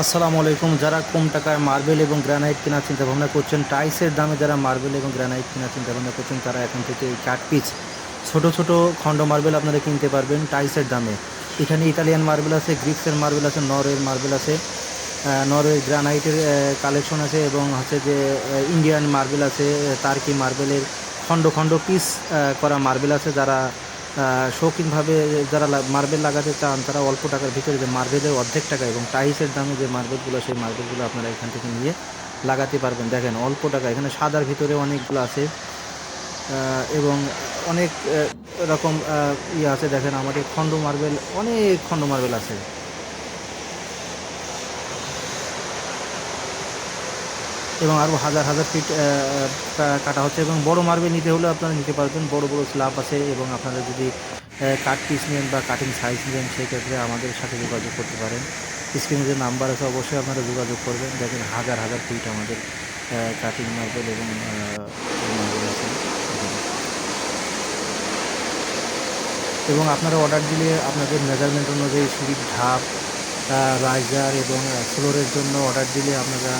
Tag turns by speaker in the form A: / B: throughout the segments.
A: আসসালামু আলাইকুম। যারা কম টাকায় মার্বেল এবং গ্রানাইট কেনার চিন্তা ভাবনা করছেন, টাইসের দামে যারা মার্বেল এবং গ্রানাইট কেনার চিন্তা ভাবনা করছেন, তারা এখন থেকে এই কাঠ পিচ ছোটো ছোটো খণ্ড মার্বেল আপনারা কিনতে পারবেন টাইসের দামে। এখানে ইটালিয়ান মার্বেল আছে গ্রিক্সের মার্বেল আছে, নরওয়ের মার্বেল আছে নরওয়ের গ্রানাইটের কালেকশন আছে এবং হচ্ছে যে ইন্ডিয়ান মার্বেল আছে তার্কি মার্বেলের খণ্ড খণ্ড পিস করা মার্বেল আছে যারা শৌখিনভাবে যারা মার্বেল লাগাতে চান, তারা অল্প টাকার ভিতরে যে মার্বেলের অর্ধেক টাকা এবং টাইসের দামে যে মার্বেলগুলো সেই মার্বেলগুলো আপনারা এখান থেকে নিয়ে লাগাতে পারবেন। দেখেন, অল্প টাকা। এখানে সাদার ভিতরে অনেকগুলো আছে। এবং অনেক রকম ইয়ে আছে। দেখেন, আমাদের খণ্ড মার্বেল অনেক খণ্ড মার্বেল আছে। এবং আরও হাজার হাজার ফিট কাটা হচ্ছে এবং বড় মার্বেল নিতে হলে আপনারা নিতে পারবেন। বড় বড় স্ল্যাব আছে এবং আপনারা যদি কাট পিস নেন বা কাটিং সাইজ নেন সেক্ষেত্রে আমাদের সাথে যোগাযোগ করতে পারেন। স্ক্রিনে যে নাম্বার আছে, অবশ্যই আপনারা যোগাযোগ করবেন। দেখেন হাজার হাজার ফিট আমাদের কাটিং মার্বেল এবং মার্বেল আছে। এবং আপনারা অর্ডার দিলে আপনাদের মেজারমেন্ট অনুযায়ী সিঁড়ির ধাপ রাইজার এবং ফ্লোরের জন্য অর্ডার দিলে আপনারা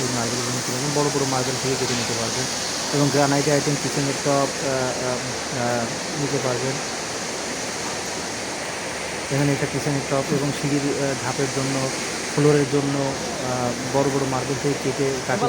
A: এই মার্বেলগুলো নিতে পারবেন। বড়ো বড়ো মার্বেল থেকে কেটে নিতে পারবেন এবং গ্রানাইট আইটেম কিচেনের টপ নিতে পারবেন। এখানে এটা কিচেনের টপ এবং সিঁড়ির ধাপের জন্য ফ্লোরের জন্য বড় বড় মার্বেল থেকে কেটে কাটিং